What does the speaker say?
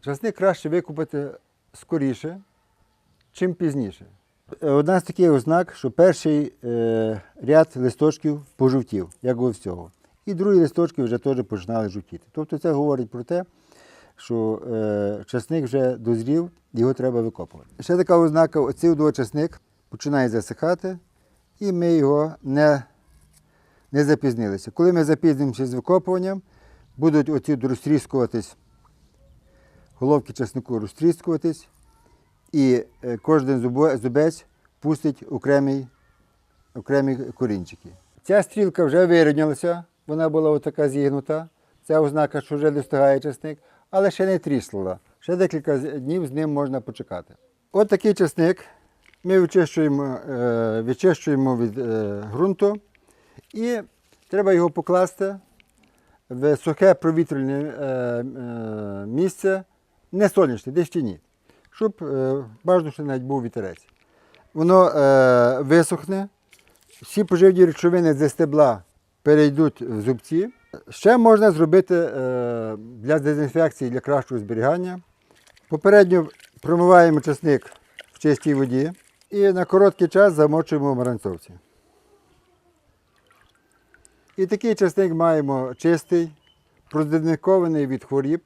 Часник краще викупити скоріше, чим пізніше. Одна з таких ознак, що перший е, ряд листочків пожовтів, як у всього. І другі листочки вже теж починали жовтіти. Тобто це говорить про те, що е, часник вже дозрів, його треба викопувати. Ще така ознака, оцей часник починає засихати, і ми його не, не запізнилися. Коли ми запізнимося з викопуванням, будуть оці розтріскуватись, головки часнику розтріскуватись, і е, кожен зубець пустить окремий, окремі корінчики. Ця стрілка вже вирівнялася, вона була отака зігнута. Це ознака, що вже достигає часник, але ще не тріснула. Ще декілька днів з ним можна почекати. От часник ми вичищуємо, е, вичищуємо від е, ґрунту і треба його покласти в сухе провітряне місце, не сонячне, де в тіні, щоб е, бажано, що навіть був вітерець. Воно е, висохне, всі поживні речовини зі стебла перейдуть в зубці. Ще можна зробити е, для дезінфекції, для кращого зберігання. Попередньо промиваємо часник в чистій воді і на короткий час замочуємо в маранцовці. І такий часник маємо чистий, продезінфікований від хворіб.